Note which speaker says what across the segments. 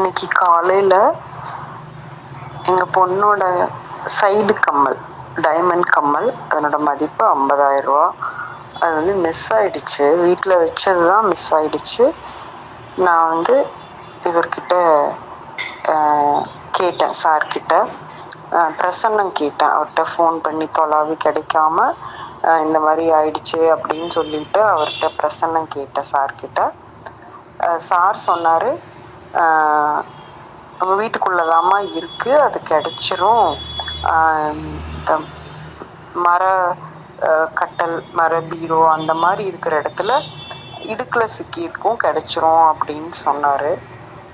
Speaker 1: இன்னைக்கு காலையில் எங்கள் பொண்ணோட சைடு கம்மல் டைமண்ட் கம்மல் அதனோட மதிப்பு 50000 ரூபா. அது வந்து மிஸ் ஆயிடுச்சு. வீட்டில் வச்சது தான் மிஸ் ஆயிடுச்சு. நான் வந்து இவர்கிட்ட கேட்டேன் சார்கிட்ட பிரசன்னம் கேட்டேன். அவர்கிட்ட ஃபோன் பண்ணி தொலாவி கிடைக்காம இந்த மாதிரி ஆயிடுச்சு அப்படின்னு சொல்லிட்டு அவர்கிட்ட பிரசன்னம் கேட்டேன் சார்கிட்ட சார் சொன்னார் நம்ம வீட்டுக்குள்ளதாம்மா இருக்கு. அது கிடைச்சிரும். மர கட்டல் மர பீரோ அந்த மாதிரி இருக்கிற இடத்துல இடுக்கில் சிக்கியிருக்கும் கிடச்சிரும் கிடைச்சிரும் அப்படின்னு சொன்னார்.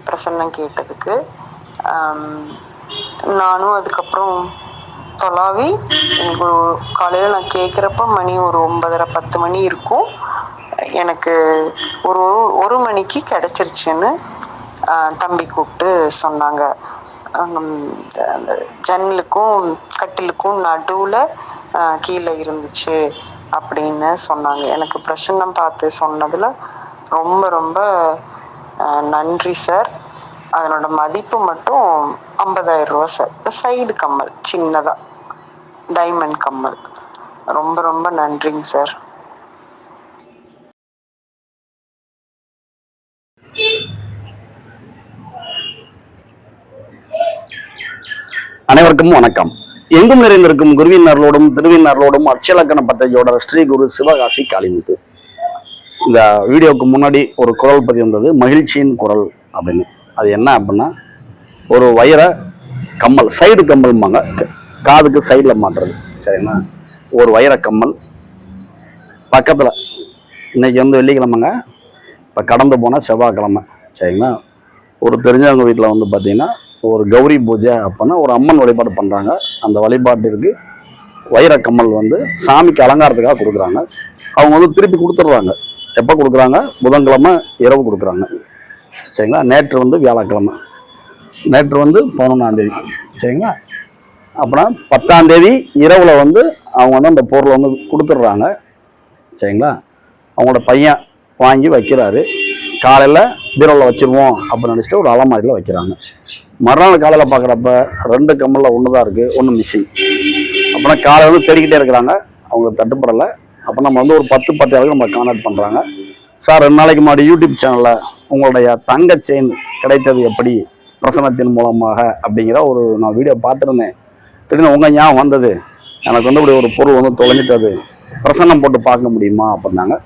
Speaker 1: பிரசன்னம் கேட்டதுக்கு. நானும் அதுக்கப்புறம் தொலாவி எனக்கு காலையில் நான் கேட்குறப்ப மணி ஒரு ஒன்பதரை பத்து மணி இருக்கும். எனக்கு ஒரு ஒரு- ஒரு மணிக்கு கிடச்சிருச்சுன்னு தம்பி கூப்பிட்டு சொன்னாங்க. அந்த ஜன்னலுக்கும் கட்டிலுக்கும் நடுவில் கீழே இருந்துச்சு அப்படின்னு சொன்னாங்க. எனக்கு பிரசன்னம் பார்த்து சொன்னதில் ரொம்ப ரொம்ப நன்றி சார். அதனோட மதிப்பு மட்டும் 50000 ரூபா சார். சைடு கம்மல் சின்னதாக டைமண்ட் கம்மல். ரொம்ப ரொம்ப நன்றிங்க சார்.
Speaker 2: அனைவருக்கும் வணக்கம். எங்கும் நிறைந்திருக்கும் குருவினர்களோடும் திருவினர்களோடும் அச்சலக்கண பத்ததியோட ஸ்ரீ குரு சிவகாசி காளிமுத்து. இந்த வீடியோவுக்கு முன்னாடி ஒரு குரல் பதிவு வந்தது மகிழ்ச்சியின் குரல் அப்படின்னு. அது என்ன அப்படின்னா ஒரு வயர கம்மல் சைடு கம்மல்மாங்க காதுக்கு சைடில் மாட்டுறது. சரிங்களா? ஒரு வயர கம்மல் பக்கத்தில் இன்னைக்கு வந்து வெள்ளிக்கிழமைங்க இப்போ கடந்து போனால் செவ்வாய்க்கிழமை. சரிங்களா? ஒரு தெரிஞ்சவங்க வீட்டில் வந்து பார்த்தீங்கன்னா ஒரு கௌரி பூஜை அப்படின்னா ஒரு அம்மன் வழிபாடு பண்ணுறாங்க அந்த வழிபாட்டிற்கு வைரக்கம்மல் வந்து சாமிக்கு அலங்காரத்துக்காக கொடுக்குறாங்க. அவங்க வந்து திருப்பி கொடுத்துட்றாங்க. எப்போ கொடுக்குறாங்க? புதன்கிழமை இரவு கொடுக்குறாங்க. சரிங்களா? நேற்று வந்து வியாழக்கிழமை. நேற்று வந்து பதினொன்றாந்தேதி சரிங்களா? அப்புறம் பத்தாந்தேதி இரவில் வந்து அவங்க வந்து அந்த பொருளை வந்து கொடுத்துட்றாங்க. சரிங்களா? அவங்களோட பையன் வாங்கி வைக்கிறாரு. காலையில் பீரோவில் வச்சுருவோம் அப்படின்னு நினச்சிட்டு ஒரு அலமாரியில் வைக்கிறாங்க. மறுநாள் காலையில் பார்க்குறப்ப ரெண்டு கம்மலில் ஒன்று தான் இருக்குது ஒன்று மிஸ்ஸிங் அப்படின்னா காலையில் வந்து தேடிக்கிட்டே இருக்கிறாங்க. அவங்களுக்கு தட்டுப்படலை. அப்போ நம்ம வந்து ஒரு பத்து பத்து அளவுக்கு நம்ம கான்டாக்ட் பண்ணுறாங்க சார் ரெண்டு நாளைக்கு முன்னாடி யூடியூப் சேனலில் உங்களுடைய தங்க செயின் கிடைத்தது எப்படி? பிரசனத்தின் மூலமாக அப்படிங்கிற ஒரு நான் வீடியோ பார்த்துருந்தேன். திடீர்னு உங்கள் ஞாபகம் வந்தது. எனக்கு வந்து இப்படி ஒரு பொருள் வந்து தொலைஞ்சிட்டது. பிரசன்னம் போட்டு பார்க்க முடியுமா? அப்படின்னாங்க.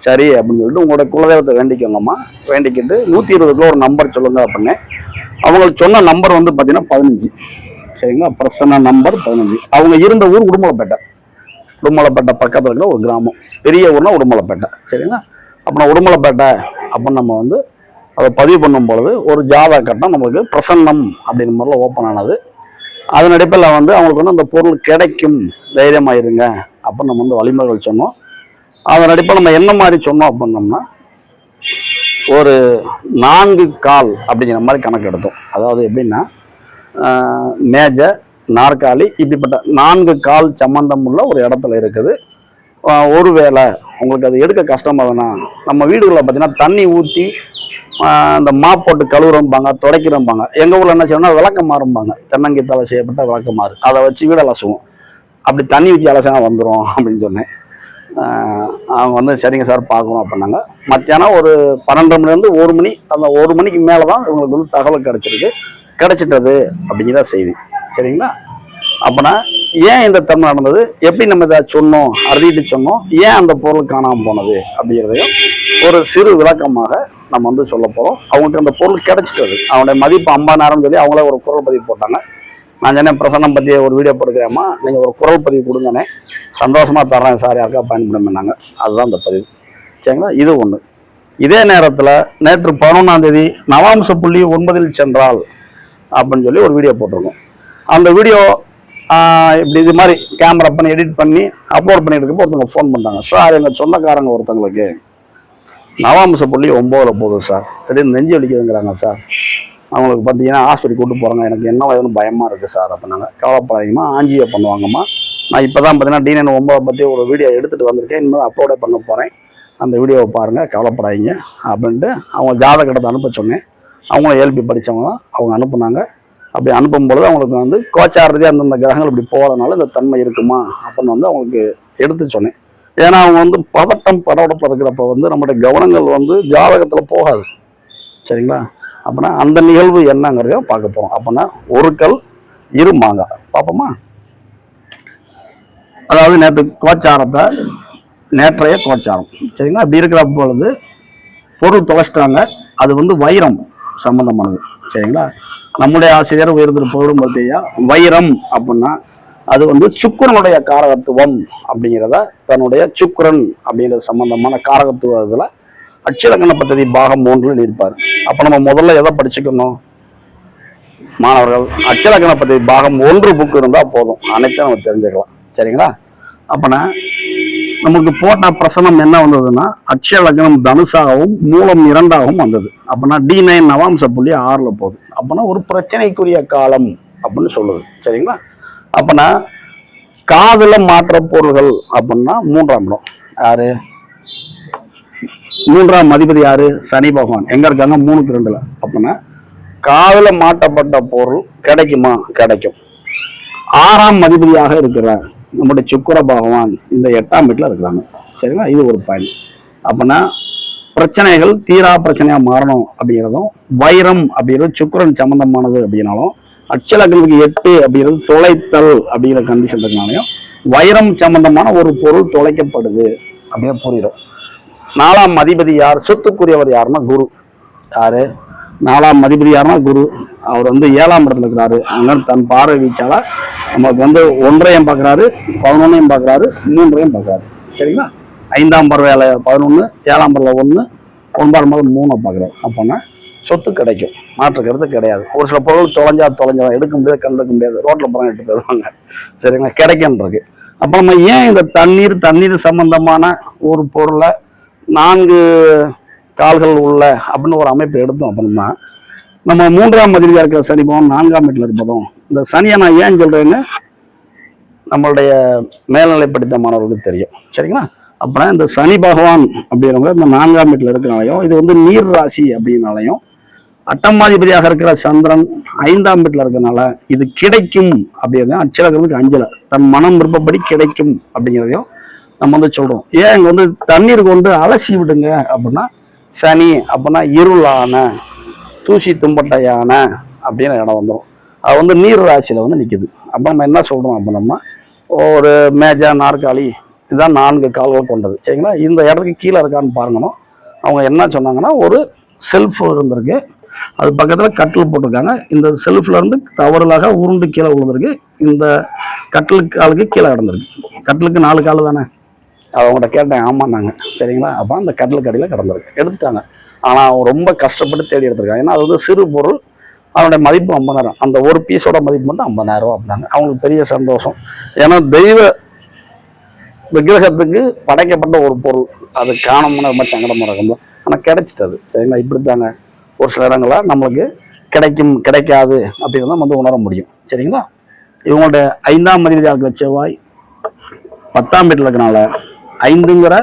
Speaker 2: சரி அப்படின்னு சொல்லிட்டு உங்களோட குலதெய்வத்தை வேண்டிக்கோங்கம்மா. வேண்டிக்கிட்டு நூற்றி இருபதுக்குள்ள ஒரு நம்பர் சொல்லுங்க அப்படின்னு. அவங்களுக்கு சொன்ன நம்பர் வந்து பார்த்தீங்கன்னா பதினஞ்சு. சரிங்களா? பிரசன்ன நம்பர் பதினஞ்சு. அவங்க இருந்த ஊர் உடுமலைப்பேட்டை. உடுமலைப்பேட்டை பக்கத்தில் இருக்கிற ஒரு கிராமம். பெரிய ஊர்னா உடுமலைப்பேட்டை. சரிங்களா? அப்புறம் உடுமலைப்பேட்டை அப்படின்னு நம்ம வந்து அதை பதிவு பண்ணும் பொழுது ஒரு ஜாதா கட்டம் நம்மளுக்கு பிரசன்னம் அப்படிங்கிற மாதிரில ஓப்பன் ஆனது. அதன் அடிப்படையில் வந்து அவங்களுக்கு வந்து அந்த பொருள் கிடைக்கும். தைரியமாக இருங்க அப்படின்னு நம்ம வந்து வழிமுறைகள் சொன்னோம். அதன் அடிப்படை நம்ம என்ன மாதிரி சொன்னோம் அப்படின்னோம்னா ஒரு நான்கு கால் அப்படிங்கிற மாதிரி கணக்கு எடுத்தோம். அதாவது எப்படின்னா மேஜ மேஜை நாற்காலி இப்படிப்பட்ட நான்கு கால் சம்பந்தம் உள்ள ஒரு இடத்துல இருக்குது. ஒருவேளை உங்களுக்கு அது எடுக்க கஷ்டமாக வேணாம் நம்ம வீடுகளில் பார்த்தீங்கன்னா தண்ணி ஊற்றி அந்த மா போட்டு கழுவுறம்பாங்க துடைக்கிறம்பாங்க. எங்கள் ஊரில் என்ன செய்யணும்னா விளக்கம் மாறும்பாங்க தென்னங்கீத்தால் செய்யப்பட்ட விளக்கம் மாறு அதை வச்சு வீடு அலசுவோம் அப்படி தண்ணி ஊற்றி அலசினா வந்துடும் அப்படின்னு சொன்னேன். அவங்க வந்து சரிங்க சார் பார்க்கணும் அப்படின்னாங்க. மத்தியானம் ஒரு பன்னெண்டு மணிலேருந்து ஒரு மணி அந்த ஒரு மணிக்கு மேலே தான் இவங்களுக்கு வந்து தகவல் கிடச்சிருக்கு. கிடச்சிட்டது அப்படிங்கிற செய்தி. சரிங்களா? அப்போனா ஏன் இந்த தன்மை நடந்தது? எப்படி நம்ம இதை சொன்னோம்? அறுதிட்டு சொன்னோம்? ஏன் அந்த பொருள் காணாமல் போனது? அப்படிங்கிறதையும் ஒரு சிறு விளக்கமாக நம்ம வந்து சொல்ல போகிறோம் அவங்களுக்கு அந்த பொருள் கிடைச்சிட்டது. அவனுடைய மதிப்பு ஐம்பதாயிரம் சொல்லி அவங்களே ஒரு குரல் பதிவு போட்டாங்க. நான் சொன்னேன் பிரசன்னம் பற்றி ஒரு வீடியோ போட்டுக்கிறேம்மா. நீங்கள் ஒரு குரல் பதிவு கொடுங்கண்ணே. சந்தோஷமாக தர்றேன் சார் யாருக்கா பயன்படுமென்னாங்க அதுதான் அந்த பதிவு. சரிங்களா? இது ஒன்று இதே நேரத்தில் நேற்று பதினொன்றாம் தேதி நவாம்ச புள்ளி ஒன்பதில் சென்றால் அப்படின்னு சொல்லி ஒரு வீடியோ போட்டிருக்கோம். அந்த வீடியோ இப்படி இது மாதிரி கேமரா பண்ணி எடிட் பண்ணி அப்லோட் பண்ணிட்டு ஒருத்தவங்க ஃபோன் பண்ணுறாங்க சார் எங்கள் சொந்தக்காரங்க ஒருத்தங்களுக்கு நவாம்ச புள்ளி ஒம்போதுல போகுது சார். திடீர்னு நெஞ்சு வலிக்குதுங்கிறாங்க சார். அவங்களுக்கு பார்த்தீங்கன்னா ஹாஸ்பிட்டல் கூட்டு போகிறாங்க எனக்கு என்ன வயதுன்னு பயமாக இருக்குது சார். அப்படின்னாங்க கவலைப்படாதீங்கம்மா. ஆஞ்சியோ பண்ணுவாங்கம்மா. நான் இப்போ தான் பார்த்தீங்கன்னா டிஎன் ஒம்பதை பற்றி ஒரு வீடியோ எடுத்துகிட்டு வந்திருக்கேன். இனிமேல் அப்லோடே பண்ண போகிறேன் அந்த வீடியோவை பாருங்கள் கவலைப்படாதீங்க. அப்படின்ட்டு அவங்க ஜாதகத்தை அனுப்ப சொன்னேன். அவங்களும் ஏல்பி படித்தவங்க தான். அவங்க அனுப்புனாங்க. அப்படி அனுப்பும்பொழுது அவங்களுக்கு வந்து கோச்சார அந்தந்த கிரகங்கள் இப்படி போகிறதுனால இந்த தன்மை இருக்குமா அப்படின்னு வந்து அவங்களுக்கு எடுத்து சொன்னேன். ஏன்னா அவங்க வந்து பதட்டம் படபடப்பு இருக்கிறப்ப வந்து நம்மளுடைய கவனங்கள் வந்து ஜாதகத்தில் போகாது. சரிங்களா? அப்படின்னா அந்த நிகழ்வு என்னங்கிறத பார்க்க போகிறோம் அப்படின்னா ஒரு கல் இரு மாங்காய் பார்ப்போமா? அதாவது நேற்று கோச்சாரத்தை நேற்றைய கோச்சாரம். சரிங்களா? அப்படி இருக்கிற பொழுது பொருள் தொலைச்சிட்டாங்க. அது வந்து வைரம் சம்பந்தமானது. சரிங்களா? நம்முடைய ஆசிரியர் உயர்ந்திரு பொருளும் வைரம் அப்படின்னா அது வந்து சுக்கிரனுடைய காரகத்துவம் அப்படிங்கிறத தன்னுடைய சுக்கிரன் அப்படிங்கிற சம்பந்தமான காரகத்துவத்தில் அச்சிலங்கன பദ്ധதி பாகம் மூன்று இருப்பார். அப்போ நம்ம முதல்ல எதை படிச்சுக்கணும்? மாணவர்கள் அச்சலக்கண பற்றி பாகம் ஒன்று புக்கு இருந்தால் போதும். அனைத்தும் நம்ம தெரிஞ்சுக்கலாம். சரிங்களா? அப்போனா நமக்கு போட்ட பிரசனம் என்ன வந்ததுன்னா அச்சலக்கணம் தனுஷாகவும் மூலம் இரண்டாகவும் வந்தது. அப்போனா டி நைன் நவாம்ச புள்ளி ஆறில் போகுது. அப்போனா ஒரு பிரச்சனைக்குரிய காலம் அப்படின்னு சொல்லுது. சரிங்களா? அப்போனா காதல மாற்ற பொருள்கள் அப்படின்னா மூன்றாம் இடம். யாரு? மூன்றாம் அதிபதி யாரு? சனி பகவான். எங்க இருக்காங்க? மூணுக்கு ரெண்டுல அப்படின்னா காதல மாட்டப்பட்ட பொருள் கிடைக்குமா? கிடைக்கும். ஆறாம் அதிபதியாக இருக்கிறார் நம்முடைய சுக்கிர பகவான் இந்த எட்டாம் வீட்டில் இருக்கிறாங்க. சரிங்களா? இது ஒரு பாயிண்ட் அப்படின்னா பிரச்சனைகள் தீரா பிரச்சனையா மாறணும் அப்படிங்கிறதும் வைரம் அப்படிங்கிறது சுக்கிரன் சம்பந்தமானது அப்படின்னாலும் அச்சலங்களுக்கு எட்டு அப்படிங்கிறது தொலைத்தல் அப்படிங்கிற கண்டிஷன் இருக்கனாலையும் வைரம் சம்பந்தமான ஒரு பொருள் தொலைக்கப்படுது அப்படின்னு புரியும் நாலாம் அதிபதி யார்? சொத்துக்குரியவர் யாருன்னா குரு. யாரு? நாலாம் அதிபதி யாருன்னா குரு. அவர் வந்து ஏழாம் இடத்துல இருக்கிறாரு. அதனால தன் பார்வை வீச்சால நமக்கு வந்து ஒன்றையும் பார்க்குறாரு பதினொன்னையும் பார்க்குறாரு மூன்றையும் பார்க்குறாரு. சரிங்களா? ஐந்தாம் பறவையில பதினொன்று ஏழாம் பறவை ஒன்று ஒன்பதாம் பறவை மூணை பார்க்குறாரு அப்போனா சொத்து கிடைக்கும். மாற்றுக்கிறது கிடையாது. ஒரு சில பொருள் தொலைஞ்சா தொலைஞ்சா எடுக்க முடியாது கண்டுக்க முடியாது ரோட்டில் போகிறாங்க எடுத்து தருவாங்க சரிங்களா? கிடைக்கின்றது அப்போ நம்ம ஏன் இந்த தண்ணீர் தண்ணீர் சம்பந்தமான ஒரு பொருளை நான்கு கால்கள் உள்ள அப்படின்னு ஒரு அமைப்பு எடுத்தோம் அப்படின்னா நம்ம மூன்றாம் மதிலில் இருக்கிற சனி பவன் நான்காம் வீட்டில் இருப்பதும் இந்த சனியை நான் ஏன் சொல்றேன்னு நம்மளுடைய மேல்நிலை படித்த மாணவர்களுக்கு தெரியும். சரிங்களா? அப்புறம் இந்த சனி பகவான் அப்படிங்கிறவங்க இந்த நான்காம் வீட்டில் இருக்கிறனாலையும் இது வந்து நீர் ராசி அப்படின்னாலையும் அட்டமாதிபதியாக இருக்கிற சந்திரன் ஐந்தாம் வீட்டில் இருக்கிறனால இது கிடைக்கும் அப்படிங்கிறதையும் அச்சலகர்களுக்கு அஞ்சலை. தன் மனம் விருப்பப்படி கிடைக்கும் அப்படிங்கிறதையும் நம்ம வந்து சொல்றோம். ஏன் இங்க வந்து தண்ணீர் கொண்டு அலசி விடுங்க அப்படின்னா சனி அப்படின்னா இருளான தூசி தும்பட்டையான அப்படின்னு இடம் வந்துடும் அது வந்து நீர் ராசியில் வந்து நிற்கிது அப்போ நம்ம என்ன சொல்கிறோம் அப்படின்னம்னா ஒரு மேஜா நாற்காலி இதுதான் நான்கு கால்கள் கொண்டது. சரிங்களா? இந்த இடத்துக்கு கீழே இருக்கான்னு பாருங்கணும் அவங்க என்ன சொன்னாங்கன்னா ஒரு செல்ஃப் இருந்திருக்கு. அது பக்கத்தில் கட்டில் போட்டிருக்காங்க. இந்த செல்ஃப்ல இருந்து தவறுலாக உருண்டு கீழே விழுந்திருக்கு. இந்த கட்டிலுக்கு காலுக்கு கீழே கிடந்திருக்கு. கட்டிலுக்கு நாலு கால் தானே? அவங்கள்ட்ட கேட்டேன் ஆமான்னாங்க. சரிங்களா? அப்போ அந்த கடல் கடையில் கிடந்திருக்கு. எடுத்துட்டாங்க. ஆனால் அவன் ரொம்ப கஷ்டப்பட்டு தேடி எடுத்திருக்காங்க. ஏன்னா அது வந்து சிறு பொருள். அதனுடைய மதிப்பு ஐம்பதாயிரம். அந்த ஒரு பீஸோட மதிப்பு வந்து ஐம்பதாயிரம் ரூபா அப்படின்னாங்க. அவங்களுக்கு பெரிய சந்தோஷம். ஏன்னா தெய்வ விக்கிரகத்துக்கு படைக்கப்பட்ட ஒரு பொருள். அது காணோம்னு ரொம்ப சங்கடமாக இருக்கும். ஆனால் கிடைச்சிட்டது. சரிங்களா? இப்படி தாங்க ஒரு சில இடங்களில் நம்மளுக்கு கிடைக்கும் கிடைக்காது அப்படின்னு தான் வந்து உணர முடியும். சரிங்களா? இவங்களோட ஐந்தாம் மதிப்பீடு இருக்கிற செவ்வாய் பத்தாம் வீட்டில் இருக்கனால ஐந்துங்கிற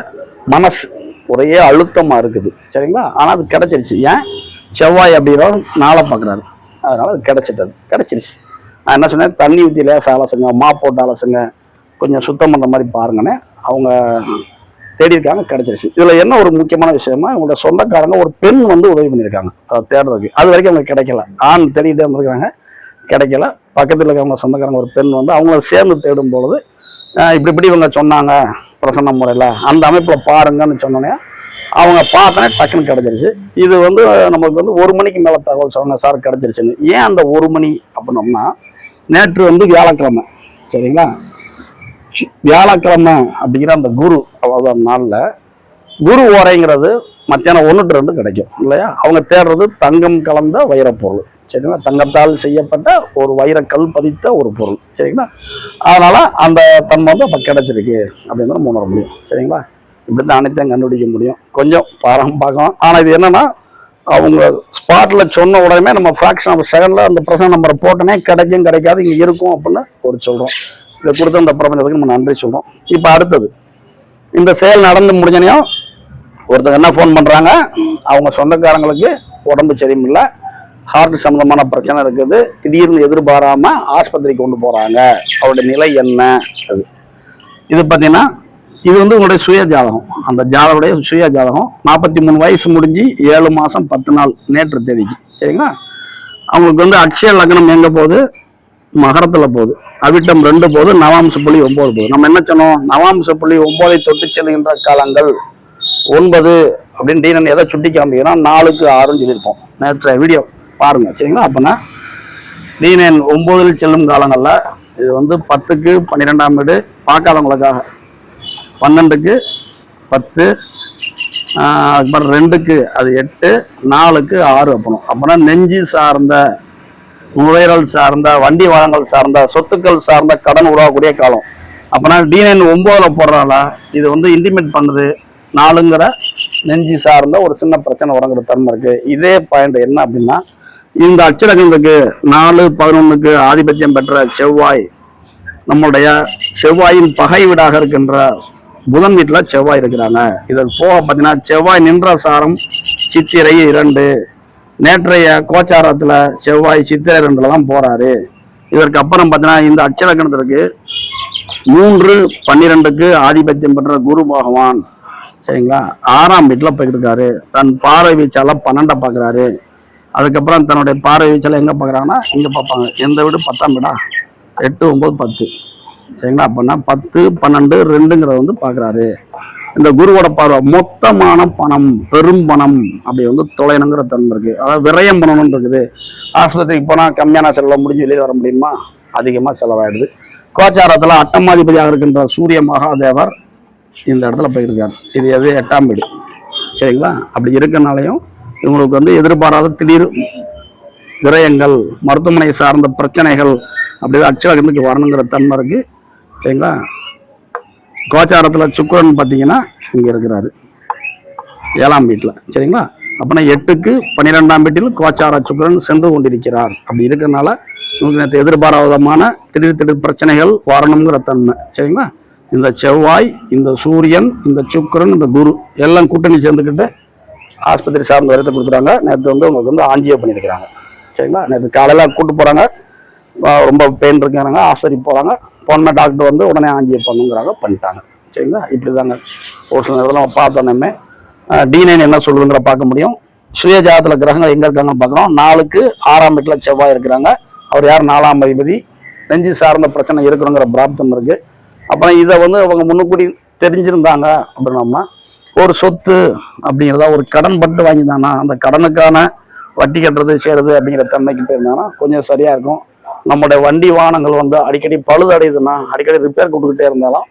Speaker 2: மனசு. ஒரே அழுத்தமாக இருக்குது. சரிங்களா? ஆனால் அது கிடச்சிருச்சு. ஏன்? செவ்வாய் அப்படிங்கிறவர் நாளை பார்க்குறாரு. அதனால் அது கிடச்சிட்டது. கிடச்சிருச்சு. நான் என்ன சொன்னேன்? தண்ணி ஊற்றி லேசாக அலசுங்க மா போட்டு அலசுங்க கொஞ்சம் சுத்தம் பண்ணுற மாதிரி பாருங்கன்னு அவங்க தேடியிருக்காங்க கிடச்சிருச்சு. இதில் என்ன ஒரு முக்கியமான விஷயமா இவங்களோட சொந்தக்காரங்க ஒரு பெண் வந்து உதவி பண்ணியிருக்காங்க. அதை தேடுறதுக்கு. அது வரைக்கும் அவங்க கிடைக்கல. ஆண் தேடிட்டே இருந்திருக்காங்க கிடைக்கல. பக்கத்தில் இருக்கிறவங்க சொந்தக்காரங்க ஒரு பெண் வந்து அவங்கள சேர்ந்து தேடும் பொழுது இப்படி இப்படி இவங்க சொன்னாங்க. பிரசன்ன முறையில் அந்த அமைப்பில் பாருங்கன்னு சொன்னோன்னே அவங்க பார்த்தோன்னே டக்குன்னு கிடச்சிருச்சு. இது வந்து நமக்கு வந்து ஒரு மணிக்கு மேலே தகவல் சொன்ன சார் கிடச்சிருச்சுன்னு. ஏன் அந்த ஒரு மணி அப்படின்னோம்னா நேற்று வந்து வியாழக்கிழமை சரிங்களா? வியாழக்கிழமை அப்படிங்கிற அந்த குரு அவ்வளோ நாளில் குரு ஓரைங்கிறது மத்தியானம் ஒன்று ரெண்டு கிடைக்கும் இல்லையா? அவங்க தேடுறது தங்கம் கலந்த வைரப்பொருள். சரிங்களா? தங்கத்தால் செய்யப்பட்ட ஒரு வைரக்கல் பதித்த ஒரு பொருள். சரிங்களா? அதனால் அந்த தன்மை வந்து அப்போ கிடைச்சிருக்கு அப்படின்னு உணர முடியும். சரிங்களா? இப்படி தான் அனைத்தையும் கண்டுபிடிக்க முடியும். கொஞ்சம் பாரம் பார்க்கலாம். ஆனால் இது என்னன்னா அவங்க ஸ்பாட்டில் சொன்ன உடனே நம்ம ஃப்ராக்ஷன் ஆஃப் செகண்டில் அந்த பிரசன் நம்பரை போட்டோன்னே கிடைக்கும் கிடைக்காது இங்கே இருக்கும் அப்படின்னு ஒரு சொல்கிறோம் இதை கொடுத்த அந்த பிரபஞ்சத்துக்கு நம்ம நன்றி சொல்கிறோம் இப்போ அடுத்தது இந்த செயல் நடந்து முடிஞ்சனையும் ஒருத்தர் என்ன ஃபோன் பண்ணுறாங்க அவங்க சொந்தக்காரங்களுக்கு உடம்பு சரியில்லை. ஹார்ட் சம்பந்தமான பிரச்சனை இருக்குது. திடீர்னு எதிர்பாராம ஆஸ்பத்திரிக்கு கொண்டு போறாங்க. அவருடைய நிலை என்ன? அது. இது பார்த்தீங்கன்னா இது வந்து உங்களுடைய சுய ஜாதகம். அந்த ஜாதகடைய சுய ஜாதகம். நாற்பத்தி மூணு வயசு முடிஞ்சு ஏழு மாசம் பத்து நாள் நேற்று தேதிக்கு. சரிங்களா? அவங்களுக்கு வந்து அக்ஷய லக்னம் எங்க போகுது? மகரத்துல போகுது. அவிட்டம் ரெண்டு போகுது நவாம்ச புள்ளி ஒன்பது போகுது. நம்ம என்ன சொன்னோம்? நவாம்ச புள்ளி ஒன்பதை தொட்டு செல்கின்ற காலங்கள் ஒன்பது அப்படின்னு டீனன் எதை சுட்டி காமிக்கிறோம் நாலுக்கு ஆறுன்னு சொல்லியிருப்போம். நேற்று வீடியோ பாருங்க சரிங்களா? அப்போனா டீனன் ஒன்பதில் செல்லும் காலங்களில் இது வந்து பத்துக்கு பன்னிரெண்டாம் வீடு. பார்க்காதவங்களுக்காக. பன்னெண்டுக்கு பத்து அதுக்கப்புறம் ரெண்டுக்கு அது எட்டு நாலுக்கு ஆறு அப்பணும். அப்போனா நெஞ்சு சார்ந்த நுழையல் சார்ந்த வண்டி வளங்கள் சார்ந்த சொத்துக்கள் சார்ந்த கடன் உருவாகக்கூடிய காலம். அப்போனா டிஎன் ஒம்போதில் போடுறனால இது வந்து இன்டிமேட் பண்ணுது. நாலுங்கிற நெஞ்சு சார்ந்த ஒரு சின்ன பிரச்சனை வரங்கிற தன்மை இருக்குது இதே பாயிண்ட் என்ன அப்படின்னா இந்த அச்சரகங்களுக்கு நாலு பதினொன்றுக்கு ஆதிபத்தியம் பெற்ற செவ்வாய் நம்முடைய செவ்வாயின் பகை வீடாக இருக்கின்ற புதன் வீட்டில் செவ்வாய் இருக்கிறாங்க. இதில் போக பார்த்தீங்கன்னா செவ்வாய் நின்ற சாரம் சித்திரை இரண்டு. நேற்றைய கோச்சாரத்தில் செவ்வாய் சித்திரை ரெண்டுல தான் போறாரு. இதற்கு அப்புறம் பார்த்தீங்கன்னா இந்த அச்சலக்கணத்திற்கு மூன்று பன்னிரெண்டுக்கு ஆதிபத்தியம் பெற்ற குரு பகவான். சரிங்களா? ஆறாம் வீட்டில் போய்கிட்டு இருக்காரு. தன் பார்வை வீச்சால பன்னெண்டை பார்க்குறாரு. அதுக்கப்புறம் தன்னுடைய பார்வை வீச்சால எங்கே பார்க்குறாங்கன்னா இங்கே பார்ப்பாங்க. எந்த வீடு? பத்தாம் வீடா? எட்டு ஒம்பது பத்து. சரிங்களா? அப்படின்னா பத்து பன்னெண்டு ரெண்டுங்கிறத வந்து பார்க்குறாரு இந்த குருவோட பார்வை மொத்தமான பணம் பெரும் பணம் அப்படி வந்து தொலைணுங்கிற தன்மை இருக்குது அதாவது விரயம் பண்ணணும்னு இருக்குது. ஆஸ்பத்திரிக்கு போனால் கம்மியான செலவில் முடிஞ்சு வெளியே வர முடியுமா? அதிகமாக செலவாயிடுது. கோச்சாரத்தில் அட்டமாதிபதியாக இருக்கின்ற சூரிய மகாதேவர் இந்த இடத்துல போயிருக்கார். இது எது? எட்டாம் வீடு. சரிங்களா? அப்படி இருக்கனாலையும் இவங்களுக்கு வந்து எதிர்பாராத திடீர் விரயங்கள் மருத்துவமனை சார்ந்த பிரச்சனைகள் அப்படி அச்சலகத்துக்கு வரணுங்கிற தன்மை இருக்கு. சரிங்களா? கோச்சாரத்தில் சுக்கரன் பார்த்தீங்கன்னா இங்கே இருக்கிறாரு. ஏழாம் வீட்டில். சரிங்களா? அப்படின்னா எட்டுக்கு பன்னிரெண்டாம் வீட்டில் கோச்சார சுக்கரன் சென்று கொண்டிருக்கிறார். அப்படி இருக்கிறனால உங்களுக்கு நேற்று எதிர்பாராதமான திடீர் திடீர் பிரச்சனைகள் வரணுங்கிற தன்மை. சரிங்களா? இந்த செவ்வாய் இந்த சூரியன் இந்த சுக்கிரன் இந்த குரு எல்லாம் கூட்டணி சேர்ந்துக்கிட்டு ஆஸ்பத்திரி சார்ந்த வரத்தை கொடுத்துட்டாங்க நேற்று வந்து உங்களுக்கு வந்து ஆஞ்சியோ பண்ணியிருக்கிறாங்க. சரிங்களா? நேற்று காலையில் கூட்டு போகிறாங்க ரொம்ப பெயின் இருக்கிறாங்க ஆஸ்பத்திரி போகிறாங்க போன டாக்டர் வந்து உடனே ஆஞ்சியோ பண்ணுங்கிறாங்க பண்ணிட்டாங்க. சரிங்களா? இப்படி தாங்க ஒரு சில நேரத்தில் பார்த்தோன்னே டிநைன் என்ன சொல்லுதுங்கிற பார்க்க முடியும். சுய ஜாதத்தில் கிரகங்கள் எங்கே இருக்காங்கன்னு பார்க்குறோம். நாளுக்கு ஆறாம் வீட்டில் செவ்வாய் இருக்கிறாங்க. அவர் யார்? நாலாம் அதிபதி. நெஞ்சு சார்ந்த பிரச்சனை இருக்கணுங்கிற பிராப்தம் இருக்குது அப்புறம் இதை வந்து அவங்க முன்னுக்கூடி தெரிஞ்சிருந்தாங்க அப்படின்னோம்னா ஒரு சொத்து அப்படிங்கிறதா ஒரு கடன் பட்டு வாங்கியிருந்தானா அந்த கடனுக்கான வட்டி கட்டுறது செய்கிறது அப்படிங்கிற தன்மைக்கு போயிருந்தாங்கன்னா கொஞ்சம் சரியாக இருக்கும். நம்முடைய வண்டி வாகனங்கள் வந்து அடிக்கடி பழுதடையுதுன்னா அடிக்கடி ரிப்பேர் கொடுத்துக்கிட்டே இருந்தாலும்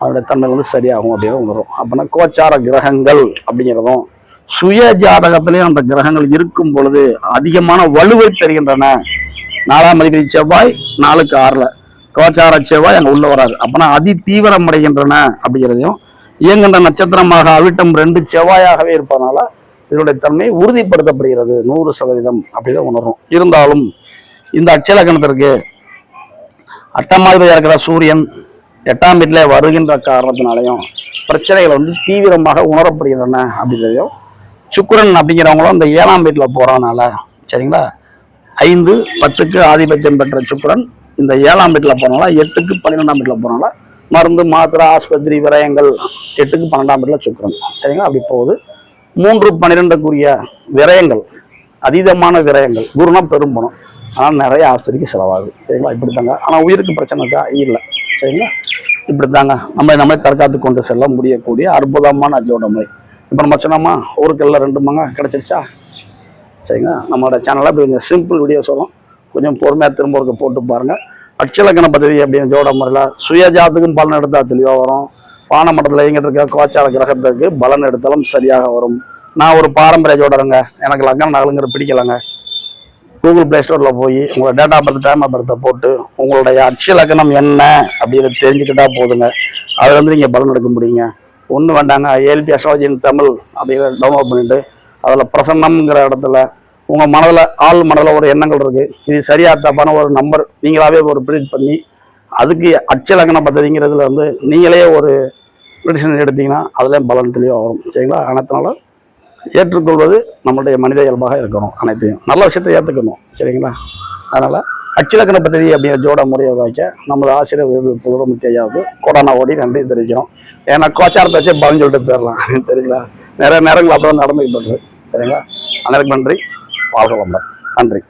Speaker 2: அதோடைய தன்மை வந்து சரியாகும் அப்படின்னு உணரும் அப்படின்னா கோச்சார கிரகங்கள் அப்படிங்கிறதும் சுய ஜாதகத்திலேயும் அந்த கிரகங்கள் இருக்கும் பொழுது அதிகமான வலுவை பெறுகின்றன. நாலாம் அதிபதி செவ்வாய் நாளுக்கு ஆறுல. கோச்சார செவ்வாய் அங்கே உள்ள வராது அப்போனா அதி தீவிரம் அடைகின்றன அப்படிங்கிறதையும் இயங்குகின்ற நட்சத்திரமாக அவிட்டம் ரெண்டு செவ்வாயாகவே இருப்பதனால இதனுடைய தன்மை உறுதிப்படுத்தப்படுகிறது. நூறு சதவீதம் அப்படிதான் உணரும். இருந்தாலும் இந்த அச்சலக்கணத்திற்கு அட்டமாதிரியாக இருக்கிற சூரியன் எட்டாம் வீட்டில் வருகின்ற காரணத்தினாலையும் பிரச்சனைகள் வந்து தீவிரமாக உணரப்படுகின்றன அப்படின்றதையும் சுக்கரன் அப்படிங்கிறவங்களும் இந்த ஏழாம் வீட்டில் போகிறதுனால சரிங்களா? ஐந்து பத்துக்கு ஆதிபத்தியம் பெற்ற சுக்கரன் இந்த ஏழாம் வீட்டில் போகிறனால எட்டுக்கு பன்னிரெண்டாம் வீட்டில் போகிறனால மருந்து மாத்திரை ஆஸ்பத்திரி விரயங்கள் எட்டுக்கு பன்னெண்டாம் வீட்டில் சுக்கிரன். சரிங்களா? அப்படி போகுது. மூன்று பன்னிரெண்டுக்குரிய விரயங்கள் அதீதமான விரயங்கள் குருனா பெரும்பணம் ஆனால் நிறைய ஆஸ்பத்திரிக்கு செலவாகுது. சரிங்களா? இப்படி தாங்க ஆனால் உயிருக்கு பிரச்சனைக்கா இல்லை. சரிங்களா? இப்படி தாங்க நம்ம நம்மளை தற்காத்து கொண்டு செல்ல முடியக்கூடிய அற்புதமான அஜோட முறை. இப்போ நம்ம சொன்னோமா? ஊருக்கல்ல ரெண்டு மங்க கிடச்சிருச்சா? சரிங்களா? நம்மளோட சேனலில் இப்படி கொஞ்சம் சிம்பிள் வீடியோ சொல்லும். கொஞ்சம் பொறுமையாக திரும்ப ஒருக்க போட்டு பாருங்கள் அட்சலக்கண பദ്ധதி அப்படின்னு ஜோட முறையில் சுயஜாத்துக்கும் பலன் எடுத்தால் தெளிவாக வரும். பானமட்டத்தில் இயங்கிட்டு இருக்க கோச்சார கிரகத்துக்கு பலன் எடுத்தாலும் சரியாக வரும். நான் ஒரு பாரம்பரிய ஜோடருங்க. எனக்கு லக்னம் நகலுங்கிற பிடிக்கலங்க. கூகுள் ப்ளே ஸ்டோரில் போய் உங்களோட டேட்டா பர்த் டைம் ஆஃப் பர்த்தை போட்டு உங்களுடைய அட்சய என்ன அப்படின்னு தெரிஞ்சுக்கிட்டா போதுங்க. அதில் வந்து நீங்கள் பலன் எடுக்க முடியுங்க. ஒன்றும் வேண்டாங்க. ஏஎல்பி அஸ்ட்ராலஜின் தமிழ் அப்படிங்கிற டவுன்லோட் பண்ணிட்டு அதில் பிரசன்னம்ங்கிற இடத்துல உங்கள் மனதில் ஆள் மனதில் ஒரு எண்ணங்கள் இருக்குது இது சரியாக தப்பான ஒரு நம்பர் நீங்களாவே ஒரு ப்ரிடிக்ட் பண்ணி அதுக்கு அச்சலக்கண பதவிங்கிறதுல வந்து நீங்களே ஒரு ப்ரிடிக்ஷன் எடுத்தீங்கன்னா அதுலேயும் பலன் தெளிவாக வரும். சரிங்களா? அனைத்தினால ஏற்றுக்கொள்வது நம்மளுடைய மனித இயல்பாக இருக்கணும் அனைத்தையும். நல்ல விஷயத்தை ஏற்றுக்கணும் சரிங்களா? அதனால் அச்சிலக்கண பதவி அப்படிங்கிற ஜோட முறையை உருவாக்க நமது ஆசிரியர் புதுரமுத்தி ஐயாவுக்கு கோடானா ஓடி நன்றி தெரிவிக்கிறோம். ஏன்னா கோச்சாரத்தை வச்சே பதினஞ்சு சொல்லிட்டு போயிடலாம். சரிங்களா? நிறைய நேரங்கள் அப்புறம் நடந்துக்கிட்டு இருக்கு. சரிங்களா? அனைவருக்கு நன்றி. வாழ்க வளமுடன் நன்றி.